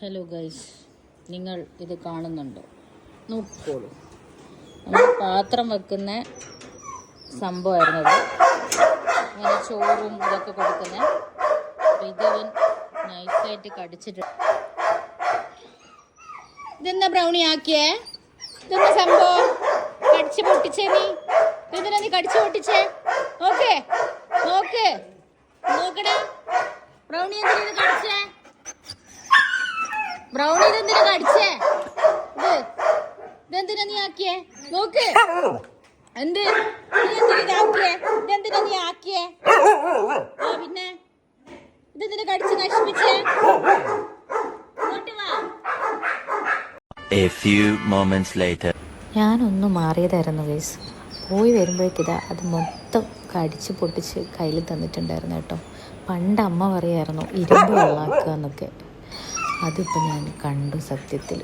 Hello guys നിങ്ങൾ ഇത് കാണുന്നുണ്ടോ? നോക്കിക്കോളൂ. നമ്മൾ പാത്രം വെക്കുന്ന സംഭവമായിരുന്നത് അങ്ങനെ ചോറും ഇതൊക്കെ കൊടുക്കുന്ന വിധവൻ നൈസായിട്ട് കടിച്ചിട്ട് ഇതെന്താ ബ്രൗണി ആക്കിയേ? ഇതെന്താ സംഭവം? കടിച്ചു പൊട്ടിച്ചേ നീ? ഇതെന്തിനാ നീ കടിച്ചു പൊട്ടിച്ചേ? നോക്കേ നോക്ക്. നോക്കടാ. ബ്രൗണി എന്തിനാ കടിച്ചേ? ബ്രൗണി ഇതെന്തിനാ കടിച്ചേ? ഇത് ഇതെന്തിനാ നീ ആക്കിയേ? നോക്ക്. എന്ത്? നീ എന്തിനാ ഇതാക്കിയേ ഇതെന്തിനാ നീ ആക്കിയേ? ആ പിന്നെ? ഇതെന്തിനാ കടിച്ച് നശിപ്പിച്ചേ? A few moments later. ഞാനൊന്ന് മാറിയതായിരുന്നു ഗൈസ്. പോയി വരുമ്പോഴേക്കിതാ അത് മൊത്തം കടിച്ച് പൊട്ടിച്ച് കയ്യിൽ തന്നിട്ടുണ്ടായിരുന്നു കേട്ടോ. പണ്ട് അമ്മ പറയായിരുന്നു ഇരുമ്പ് വെള്ളാക്കുക എന്നൊക്കെ. അതിപ്പോൾ ഞാൻ കണ്ടു സത്യത്തിൽ